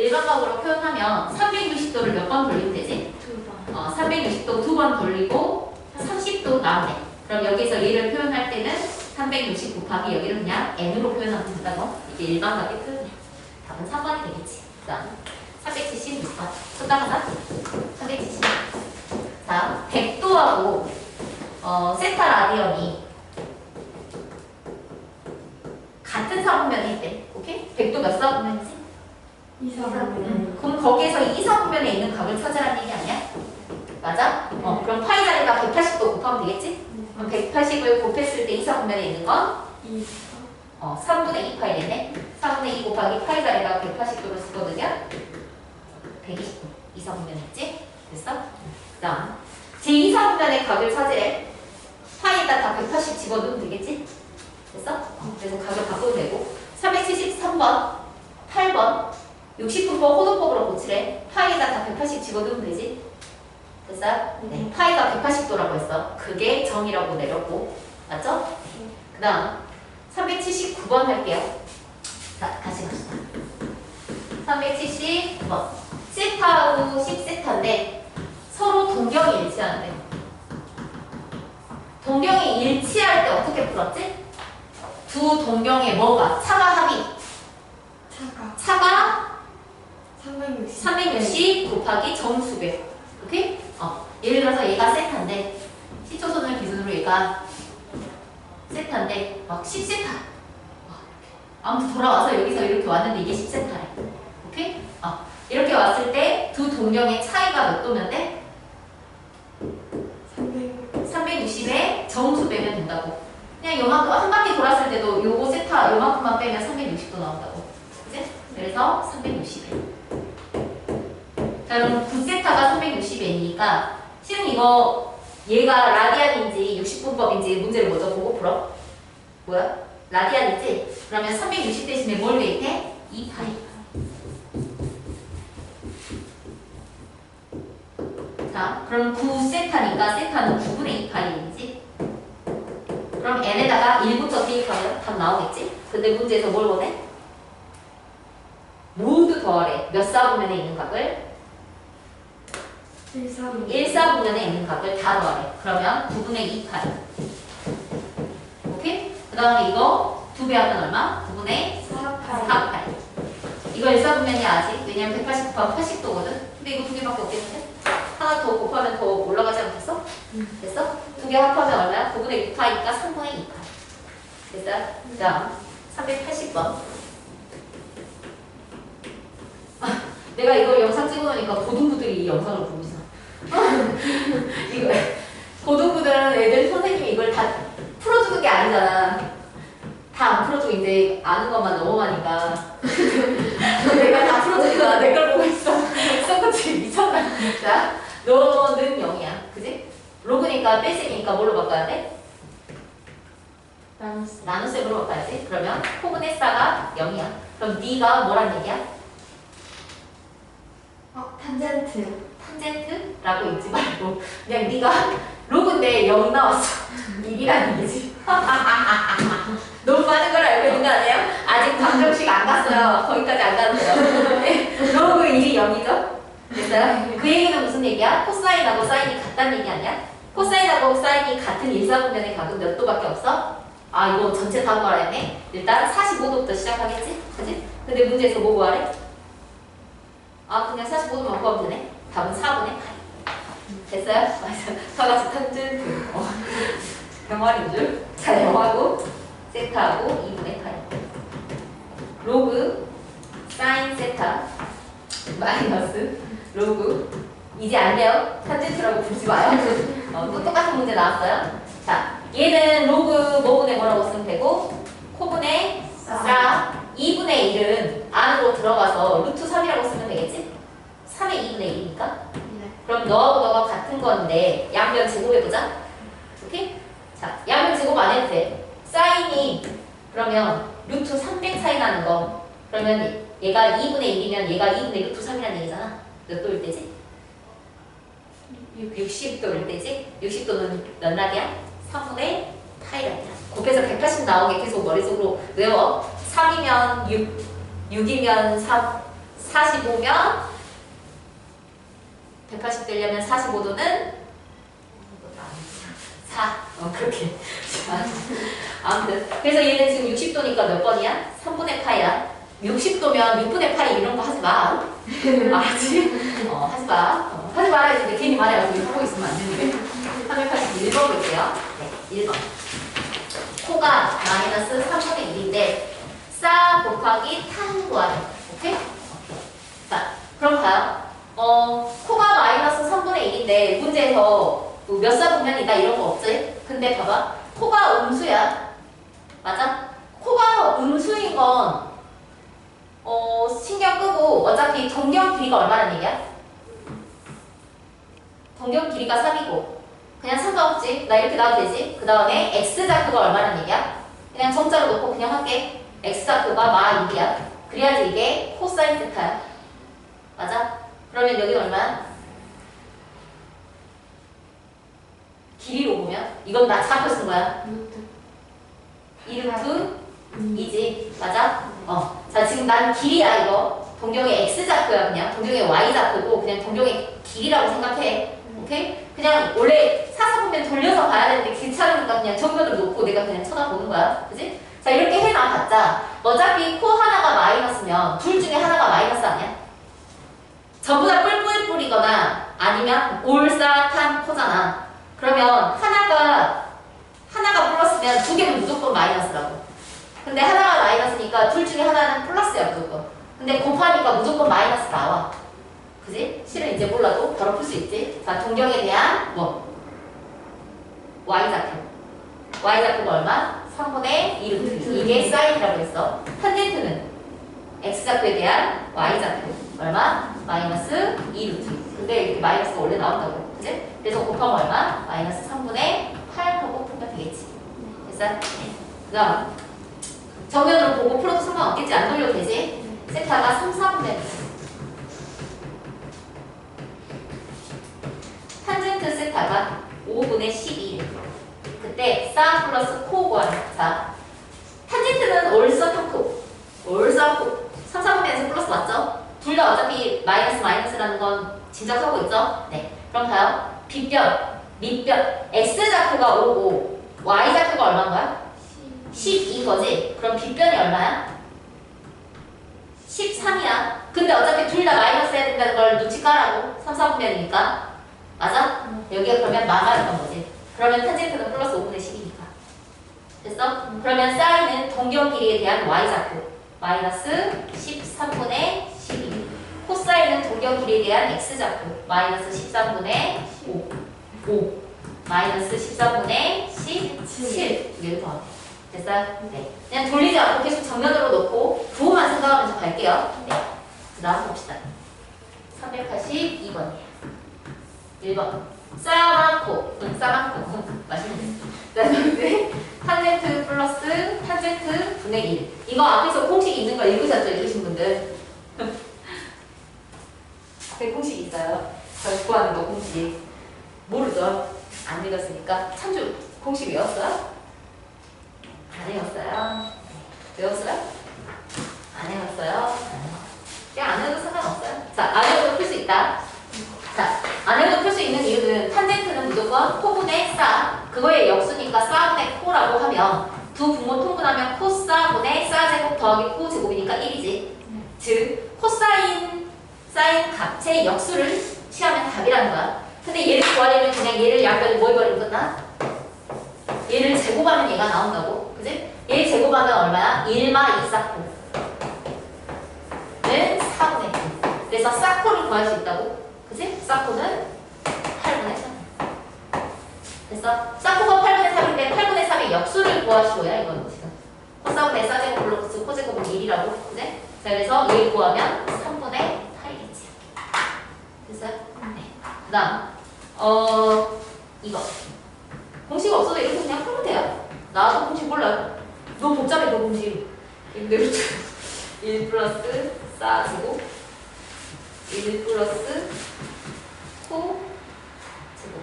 일반각으로 표현하면 360도를 몇 번 돌리면 되지? 두 번. 어, 360도 두 번 돌리고 30도 나오네. 그럼 여기서 얘를 표현할 때는 360 곱하기 여기를 그냥 n으로 표현하면 된다고. 이게 일반각의 표현이야. 답은 3번이 되겠지. 그 다음 376번. 또 따라가. 370. 자, 100도하고 어, 세타 라디언이 같은 사분면에 있대. 오케이? 100도 몇 사분면이지? 그럼 거기에서 이 사분면에 있는 각을 찾으라는 얘기 아니야? 맞아? 어, 그럼 파이 자리가 180도 곱하면 되겠지? 그럼 180을 곱했을 때이 사분면에 있는 건 이. 어, 3분의 2 파이 되네. 3분의 2 곱하기 파이 자리가 180도를 쓰거든요. 120도. 이 사분면 있지? 됐어? 그 다음 제2사분면의 각을 찾으래. 파이에다 다 180 집어넣으면 되겠지? 됐어? 어, 그래서 각을 바꿔도 되고 373번, 8번 60분법 호도법으로 고치래. 파이에다 다 180 집어넣으면 되지? 됐어? 네. 파이가 180도라고 했어. 그게 정이라고 내렸고. 맞죠? 그 다음 379번 할게요. 자, 같이 갑시다. 379번. 세타하고 10세타인데 서로 동경이 일치하는데 동경이 일치할 때 어떻게 풀었지? 두 동경의 뭐가? 차가 합이 차가. 차가 360. 360 곱하기 정수배 오케이? 어, 예를 들어서 얘가 세타인데 시초선을 기준으로 얘가 세타인데 막 10세타 아무튼 돌아와서 여기서 이렇게 왔는데 이게 10세타래 오케이? 어, 이렇게 왔을 때 두 동경의 차이가 몇 도면 돼? 300. 360에 정수 빼면 된다고 그냥 요만큼 한 바퀴 돌았을 때도 요거 세타 요만큼만 빼면 360도 나온다고 그치? 그래서 360에 자 그럼 9세타가 360N이니까 실은 이거 얘가 라디안인지 60분법인지 문제를 먼저 보고 풀어 뭐야? 라디안이지? 그러면 360 대신에 뭘 대입해? 2파이 자 그럼 9세타니까 세타는 9분의 2파이인지 그럼 n에다가 1부터 대입하면 답 나오겠지? 근데 문제에서 뭘 원해? 모두 더하래 몇 사분면에 있는 각을 1사분. 1사분면에 있는 각을 다 더하래. 그러면 9분의 2파이. 오케이? 그 다음에 이거 두배 하면 얼마? 9분의 4파이. 4파이. 이거 1사분면이 아직 왜냐면 180 곱하면 80도거든? 근데 이거 두 개밖에 없겠는데? 하나 더 곱하면 더 올라가지 않겠어? 됐어? 두 개 합하면 얼마야? 9분의 6파이니까 3분의 2파이. 됐어? 그 다음 380번. 아, 내가 이거 영상 찍어놓으니까 고등부들이 이 영상을 보고. 이거 고등부들은 애들 선생님이 이걸 다 풀어주는 게 아니잖아. 다 안 풀어주고 이제 아는 것만 넘어가니까 내가 다 풀어주니까 내 걸 보고 있어. 썩같이 미쳤나 진짜. 너는 0이야. 그지? 로그니까 뺄셈이니까 뭘로 바꿔야 돼? 나눴어. 나눗셈으로 바꿔야지. 그러면 포근의 싸가 0이야. 그럼 네가 뭐란 얘기야? 어, 탄젠트. 탄젠트라고 읽지 말고 그냥 네가 로그인데 0 나왔어. 1이라는 얘기지. 너무 많은 걸 알고 있는 거 아니에요? 아직 방정식 안 갔어요. 거기까지 안 갔어요. 네, 로그 1이 0이죠? 됐어요? 그 얘기는 무슨 얘기야? 코사인하고 사인이 같다는 얘기 아니야? 코사인하고 사인이 같은 일사분면의 각은 몇 도밖에 없어? 아 이거 전체 다 구하랬네? 일단 45도부터 시작하겠지? 그지? 근데 문제에서 뭐 구하래? 아 그냥 45도만 구하면 되네? 답은 4분의 8 됐어요? 맞아 다 같이 탄젠트 어. 병아리인 줄? 자 영하고 세타하고 2분의 8 로그 사인 세타 마이너스 로그 이제 안 돼요? 탄젠트라고 부르지 마요 어, 또 똑같은 문제 나왔어요 자 얘는 로그 뭐분의 뭐라고 쓰면 되고 코분의 사 2분의 1은 안으로 들어가서 루트 3이라고 쓰면 되겠지? 3의 2분의 1이니까 네. 그럼 너하고 너가 같은 건데 양변 제곱해보자 오케이? 자 양변 제곱 안 해도 돼 사인이 그러면 루트 300 차이 나는 거 그러면 얘가 2분의 1이면 얘가 2분의 루트 3이라는 얘기잖아 몇 도일 때지? 60도일 때지? 60도는 몇 날이야? 3분의 8이란다 곱해서 180 나오게 계속 머릿속으로 외워 3이면 6 6이면 4 45면 180 되려면 45도는 4. 어, 그렇게. 자, 아무튼. 그래서 얘는 지금 60도니까 몇 번이야? 3분의 파이야. 60도면 6분의 파이 이런 거 하지 마. 알았지? 어, 하지 마. 어, 하지 말아야지. 근데 괜히 말해가지고 하고 있으면 안 되는데. 381번 볼게요. 네, 1번. 코가 마이너스 3분의 1인데 싸 곱하기 탄 구하래. 오케이? 오케이. 자, 그럼 봐요. 어, 코가 마이너스 3분의 1인데 문제에서 뭐몇 사 분면이다 이런 거 없지? 근데 봐봐. 코가 음수야. 맞아? 코가 음수인 건 어, 신경 끄고 어차피 동경 길이가 얼마란 얘기야? 동경 길이가 3이고 그냥 상관없지. 나 이렇게 나와도 되지. 그 다음에 x좌표가 얼마란 얘기야? 그냥 정자로 놓고 그냥 할게. x좌표가 마 1이야. 그래야지 이게 코사인 세타야. 그러면 여기 얼마야? 길이로 보면 이건 나 좌표 쓴 거야. 루트 2루트 2지. 맞아? 어. 자, 지금 난 길이야, 이거. 동경의 x좌표야, 그냥. 동경의 y좌표고, 그냥 동경의 길이라고 생각해. 오케이? 그냥 원래 사사보면 돌려서 봐야 되는데 귀찮으니까 그냥 정면을 놓고 내가 그냥 쳐다보는 거야. 그지? 자, 이렇게 해놔봤자 어차피 코 하나가 마이너스면 둘 중에 하나가 마이너스 아니야? 전부 다 뿔뿔뿔이거나 아니면 올싸탄 코잖아. 그러면 하나가 하나가 플러스면 두 개는 무조건 마이너스라고. 근데 하나가 마이너스니까 둘 중에 하나는 플러스야 무조건. 근데 곱하니까 무조건 마이너스 나와. 그지? 실은 이제 몰라도 바로 풀 수 있지. 자, 동경에 대한 뭐? y좌표. y좌표가 얼마? 3분의 2루트. 이게 사인이라고 했어. 탄젠트는 x좌표에 대한 y좌표. 얼마? 마이너스 2루트. 근데 마이너스가 원래 나온다고. 그지? 그래서 곱하면 얼마? 마이너스 3분의 8 하고 풀면 되겠지. 됐어? 네. 그 다음. 정면으로 보고 풀어도 상관없겠지. 안 돌려도 되지? 세타가 3, 4분의 탄젠트 세타가 5분의 12. 그때 싸 플러스 코 구하는 자 탄젠트는 올서타코 올서코 3, 4분의 1에서 플러스 맞죠? 둘 다 어차피 마이너스 마이너스라는 건 짐작하고 있죠? 네 그럼 봐요 빗변, 밑변 x좌표가 5고 y좌표가 얼마인 거야? 12거지? 그럼 빗변이 얼마야? 13이야 근데 어차피 둘 다 마이너스 해야 된다는 걸 눈치 까라고 3, 4분면이니까 맞아? 여기가 그러면 마가였던 거지. 그러면 탄젠트는 플러스 5분의 10이니까. 됐어? 그러면 사인은 동경 길이에 대한 y좌표. 마이너스 13분의 12. 코사인은 동경 길이에 대한 x좌표. 마이너스 13분의 5. 5. 마이너스 13분의 17. 두 개를 더하면 돼. 됐어요? 네. 그냥 돌리지 않고 계속 정면으로 놓고 부호만 생각하면서 갈게요. 네. 그 다음 봅시다. 382번이에요. 1번 싸만코 응, 자 이제 탄젠트 플러스 탄젠트 분의 1 이거 앞에서 공식 있는 거 읽으셨죠? 읽으신 분들 앞에 공식 있어요 저 구하는 거 공식 모르죠? 안 읽었으니까 참조 공식 외웠어요? 안 외웠어요? 외웠어요? 안 외웠어요? 그냥 안 해도 상관없어요 자안 외워도 풀 수 있다 자, 안 해도 풀 수 있는 이유는 탄젠트는 무조건 코분의 싸 그거의 역수니까 싸분의 코라고 하면 두 분모 통분하면 코싸분의 싸제곱 더하기 코제곱이니까 1이지 즉 코사인 사인 값의 역수를 취하면 답이라는 거야 근데 얘를 구하려면 그냥 얘를 양변에 뭐 해버리면 끝나? 얘를 제곱하면 얘가 나온다고 그지? 얘 제곱하면 얼마야? 1마 2 쌓고 는 4분의 1 그래서 싸코를 구할 수 있다고 그지? 사코는 8분의 3. 됐어? 사코가 8분의 3인데 8분의 3의 역수를 구하시오야 이거는 지금. 코사분의 싸제곱 플러스 코제곱은 1이라고. 그지? 자 그래서 얘를 구하면 3분의 8이겠지. 됐어요? 네. 그 다음 어 이거. 공식 없어도 이렇게 그냥 풀면 돼요. 나도 공식 몰라요. 너무 복잡해 너 공식. 이대로 1 플러스 싸제곱 1 플러스 코 제곱.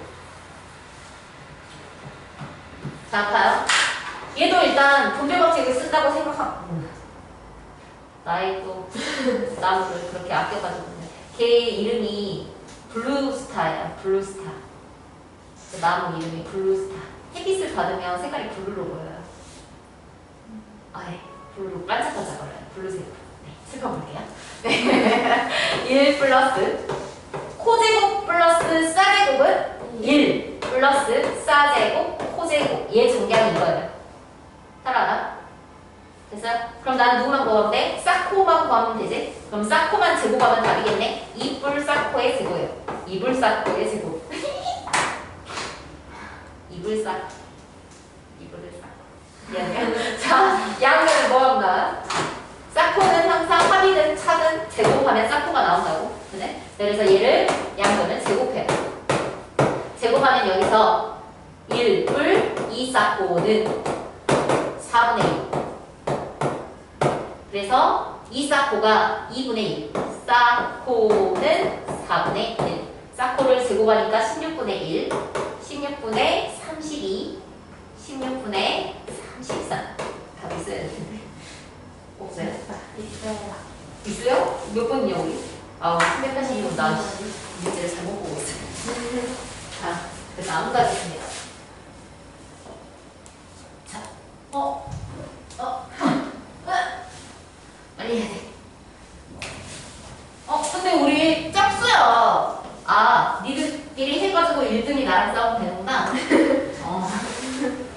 자, 봐요. 얘도 일단 분배 법칙을 쓴다고 생각하고 나의 또 나무를 그렇게 아껴가지고 걔 이름이 블루스타야 블루스타. 그 나무 이름이 블루스타. 햇빛을 받으면 색깔이 블루로 보여요. 아예. 블루 반짝반짝거려요. 블루색 네 슬퍼볼게요. 네. 1 플러스 코제곱 플러스 싸제곱은 1 플러스 싸제곱 코제곱. 얘 정량이 이거예요. 따라하나? 됐어? 그럼 나는 누구만 구하면 돼? 사코만 구하면 되지? 그럼 사코만 제곱하면 답이겠네? 이뿔 사코의 제곱이에요. 이불 사코의 제곱. 이불 사 이불을 사. 미안해요. 자, 양면은 뭐 한다? 사코는 항상 합이든 차든 제곱하면 사코가 나온다고. 그네? 그래서 얘를 양면은 제곱해요. 제곱하면 여기서 1뿔 2사코는 4분의 1. 그래서 이 사코가 2분의 1. 사코는 4분의 1. 사코를 제곱하니까 16분의 1. 16분의 32. 16분의 34. 답 있어야 되는데. 없어요? 있어요. 있어요? 몇 번이냐 우리? 아, 382번 나 문제를 잘못 보고 있어요. 자, 그래서 아무까지 있습니다. 자, 어, 어, 어, 빨리 해야 돼. 어, 근데 우리 짝수야. 아, 니들끼리 해가지고 1등이 나랑 싸우면 되는구나. 어,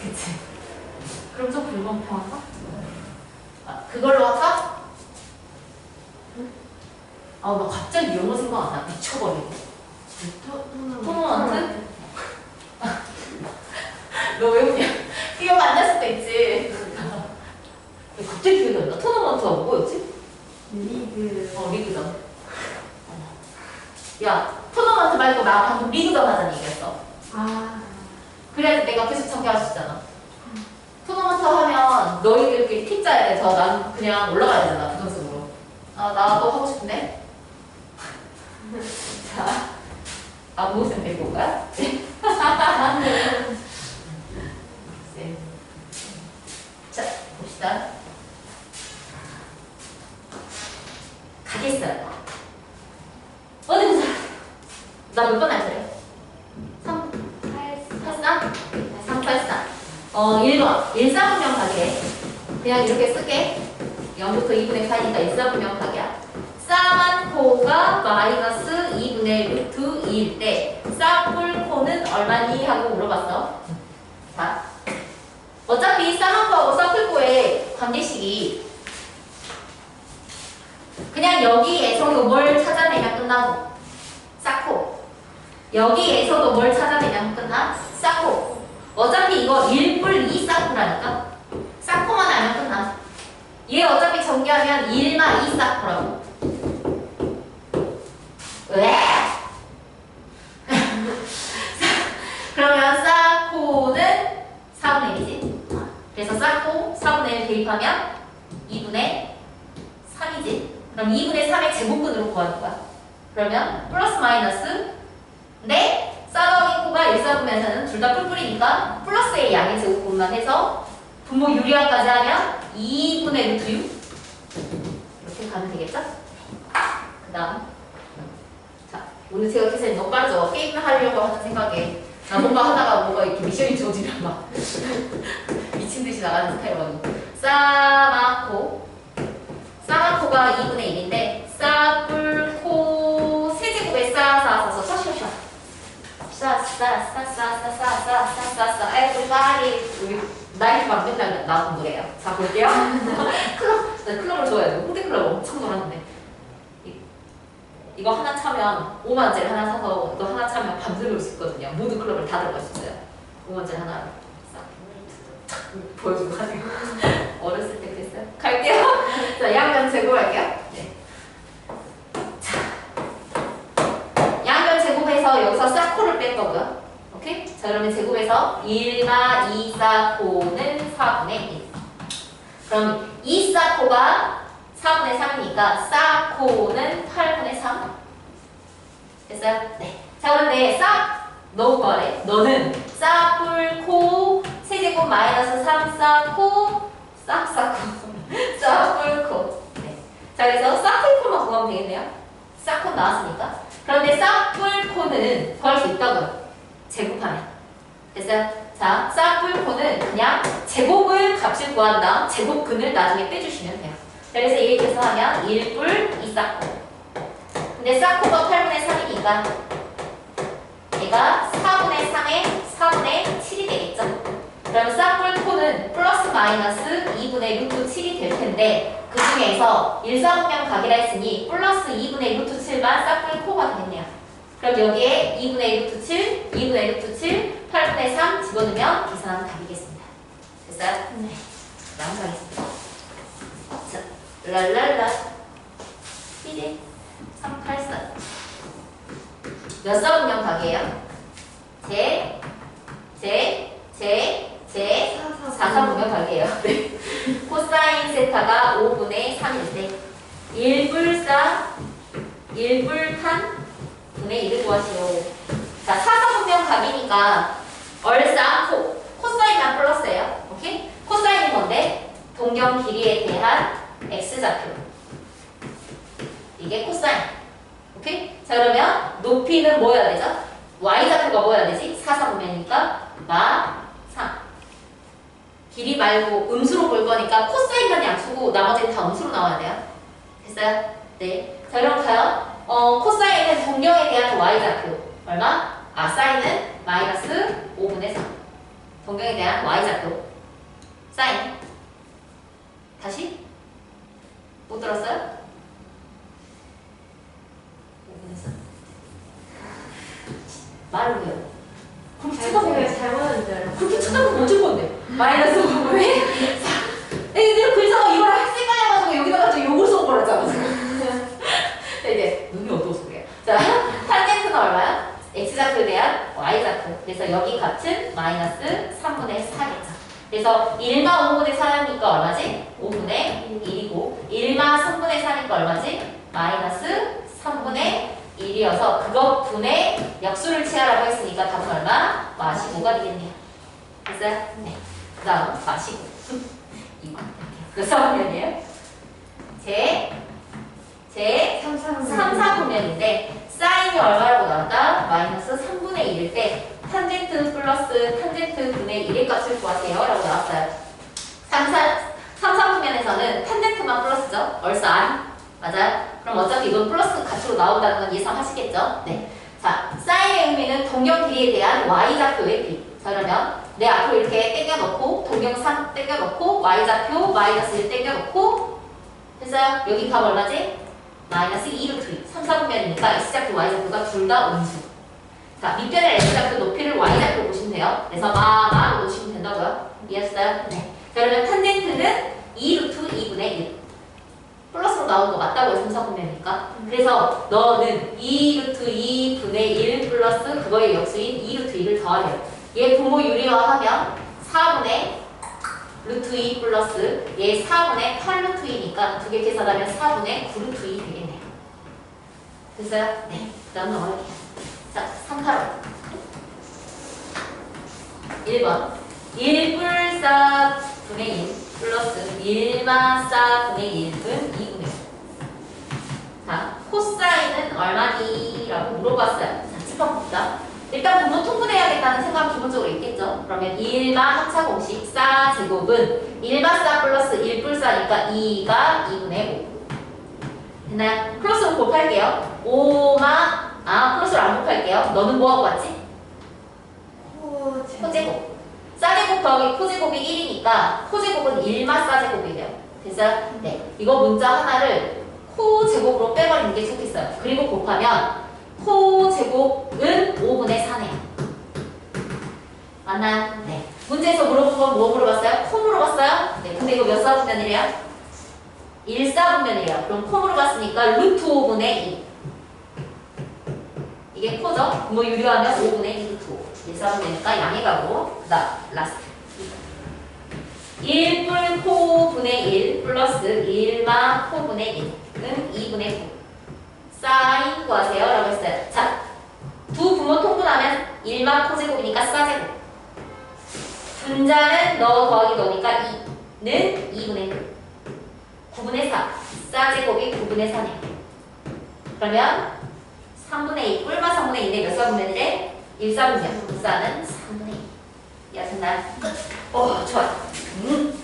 그치. 그럼 좀 불공평한가? 아, 그걸로 할까? 아, 나 갑자기 영어 생각 안 나. 미쳐버리고. 토너먼트? 너 왜 웃냐? 기억 안 날 수도 있지. 왜 갑자기 기억이 안 나? 토너먼트가 뭐였지? 리그. 어, 리그전. 야, 토너먼트 말고 나 방금 리그전 하자는 얘기였어. 아. 그래야지 내가 계속 참여할 수 있잖아. 토너먼트 하면 너희들끼리 팁 짜야 돼서 나는 그냥 올라가야 되잖아, 부정적으로. 아, 나도 하고 싶은데. 자, 아무 쌤 데리고. 네. 자, 봅시다. 가겠어요. 어디 보자. 나 몇 번할 차례? 3, 83? 383. 어, 1번. 일사분명 가게. 그냥 이렇게 쓸게. 0부터 2분의 4니까 일사분명 가게야. 싸만 코가 마이너스 2분의 루트 2일 때 싸풀 코는 얼마니? 하고 물어봤어. 자. 어차피 싸만 코하고 싸풀 코의 관계식이 그냥 여기에서도 뭘 찾아내면 끝나고 여기에서도 뭘 찾아내냐면 끝나? 싸코. 어차피 이거 1뿔 2 싸코라니까? 싸코만 알면 끝나. 얘 어차피 정리하면 1마 2 싸코라고. 왜? 그러면 싸코는 4분의 1이지. 그래서 싸코 4분의 1 대입하면 2분의 3이지. 그럼 2분의 3의 제곱근으로 구하는 거야. 그러면 플러스 마이너스 근데 싸더기 코가 일사분면에서는 둘 다 뿔뿔이니까 플러스의 양의 제곱분만 해서 분모 유리화까지 하면 2분의 루트 6 이렇게 가면 되겠죠? 그 다음. 자 오늘 제가 계산이 너무 빠르죠? 게임 하려고 하는 생각에 나 뭔가 하다가 뭔가 이렇게 미션이 주어지면 막 미친 듯이 나가는 스타일이거든요. 싸마코. 싸마코가 2분의 1인데 싸싸싸싸싸싸싸싸싸싸 everybody 우리 나이트 막 맨날 나온 노래예요 자 볼게요 클럽 나 클럽을 좋아해요 홍대 클럽 엄청 놀았는데 이, 이거 하나 차면 5만원짜리 하나 사서 또 하나 차면 밤새 놀수 있거든요 모두 클럽을 다 들어갈 수 있어요 5만원짜리 하나 싹 보여주고 가지고 어렸을 때 그랬어요 갈게요 자 양면 제곱할게요 네. 양면 제곱해서 여기서 뺄 거고요. 오케이? 자 그러면 제곱해서 1마 2 사코는 4분의 1. 그럼 2 사코가 4분의 3이니까 사코는 8분의 3. 됐어요? 네. 자 그런데 싹너 뭐래? 너는 싸뿔코 세제곱 마이너스 3 싸코 싹 싸코 싸뿔코 네. 자, 그래서 싹뿔코만 구하면 되겠네요. 싹코 나왔으니까. 그런데 싹뿔코는 구할 수 있다고요. 제곱하면. 됐어요? 자, 싹뿔코는 그냥 제곱을 값을 구한 다음 제곱근을 나중에 빼주시면 돼요. 자, 그래서 이렇게 해서 하면 1뿔 2싹코. 근데 싹코가 8분의 3이니까 얘가 4분의 3에 4분의 7이 되겠죠? 그럼 싹뿔코는 플러스 마이너스 2분의 루트 7이 될 텐데 그 중에서 일사분명 각이라 했으니 플러스 2분의 루트 7만 싹뿔코가 되겠네요. 그럼 여기에 2분의 루트 7, 2분의 루트 7, 8분의 3 집어넣으면 계산하면 답이겠습니다. 됐어요? 네. 다음 가겠습니다. 자, 랄랄라. 이제 384. 몇 사분명 각이에요? 제, 제, 제, 제, 4사분명 각이에요. 네. 코사인 세타가 5분의 3일 때 1불사 1불탄 분의 1을 구하시오. 자, 4사분명 각이니까 얼싸 코, 코사인만 플러스예요. 오케이? 코사인이 뭔데? 동경 길이에 대한 x좌표. 이게 코사인. 오케이? 자, 그러면 높이는 뭐여야 되죠? y좌표가 뭐여야 되지? 4사분면이니까 마 3. 길이 말고 음수로 볼 거니까 코사인만 양수고 나머지는 다 음수로 나와야 돼요. 됐어요? 네. 자, 그럼 가요. 어, 코사인은 동경에 대한 y좌표. 얼마? 아, 사인은 마이너스 5분의 3. 동경에 대한 y좌표. 사인. 다시? 못 들었어요? 5분의 3. 말을 해요. 그렇게 쳐다보면 잘못한 줄 알았어요. 그렇게 쳐다보면 어쩔 건데? 마이너스 5분의 4. 애들 글자가 이걸 헷갈려가지고 여기다가 저 욕을 써버렸잖아. 자, 이제 눈이 어두워서 그래요. 자, 탄젠트는 얼마야? x좌표에 대한 y좌표. 그래서 여기 값은 마이너스 3분의 4겠죠. 그래서 1마 5분의 4니까 얼마지? 5분의 1이고 1마 3분의 4니까 얼마지? 마이너스 3분의 1이어서 그것 분의 역수를 취하라고 했으니까 답은 얼마? 마시고가 되겠네요. 됐어요? 네. 그 다음 마시고. 이거. 몇 사분면이에요? 제, 제 3, 3, 3, 4분면인데 사인이 얼마라고 나왔다? 마이너스 3분의 1일 때 탄젠트 플러스 탄젠트 분의 1의 값을 구하세요 라고 나왔어요 3, 4, 3, 4분면에서는 탄젠트만 플러스죠? 얼싸 맞아요? 그럼 어차피 이건 플러스 값으로 나온다는 건 예상하시겠죠? 네. 자, 사인의 의미는 동경 길이에 대한 y좌표의 비 자, 그러면 내 앞으로 이렇게 땡겨놓고 3 땡겨놓고 y좌표 마이너스 1 땡겨놓고 됐어요? 여기 값 얼마지? 마이너스 2루트 2. 3, 4분면이니까 X좌표, Y좌표가 둘 다 음수. 자, 밑변의 X좌표 높이를 Y좌표 보시면 돼요. 그래서 마, 마로 놓으시면 된다고요. 이해했어요? 네. 자, 그러면 탄젠트는 2루트 2분의 1. 플러스로 나오는 거 맞다고요, 3, 4분면이니까. 그래서 너는 2루트 2분의 1 플러스 그거의 역수인 2루트 2를 더하래요. 얘 부모 유리화 하면 4분의 루트 2 플러스 얘 4분의 8루트 2니까 두 개 계산하면 4분의 9루트 2 되겠네요. 됐어요? 네. 그 다음 넘어갈게요. 자, 3, 8번. 1번. 1불사 분의 1 플러스 1마사 분의 1은 2분의 1. 자, 코사인은 얼마니? 라고 물어봤어요. 자, 짚어봅시다. 일단 분모 통분해야겠다는 생각 기본적으로 있겠죠. 그러면 1마 합차 공식 싸 제곱은 1마 싸 플러스 1불 싸니까 2가 2분의 5. 됐나요? 플러스로 곱할게요. 5마 아 플러스로 안 곱할게요. 너는 뭐하고 왔지? 코, 코제곱. 싸제곱 더하기 코제곱이 1이니까 코제곱은 1마 싸제곱이 돼요. 됐어요? 네. 이거 문자 하나를 코제곱으로 빼버리는 게 좋겠어요. 그리고 곱하면 코 제곱은 5분의 4네요. 맞나요? 네. 문제에서 물어본 건 뭐 물어봤어요? 코 물어봤어요? 네. 근데 이거 몇 사분면이래요? 1사분면이래요. 그럼 코 물어봤으니까 루트 5분의 2. 이게 코죠? 뭐 유리하면 5분의 2 루트 5. 1사분면이니까 양의 값으로 그다음 라스트. 1불 코분의 1 플러스 1마 코분의 1은 2분의 9. 사인 구하세요 라고 했어요. 자, 두 부모 통분하면 1마 코제곱이니까 싸제곱. 분자는 너 더하기 너니까 2는 2분의 9. 9분의 4. 4제곱이 9분의 4네. 그러면 3분의 2, 꿀맛 3분의 2인데 몇 4분의 1에 1, 4분의 4는 3분의 2. 야, 됐나요? 끝. 오, 좋아요. 음.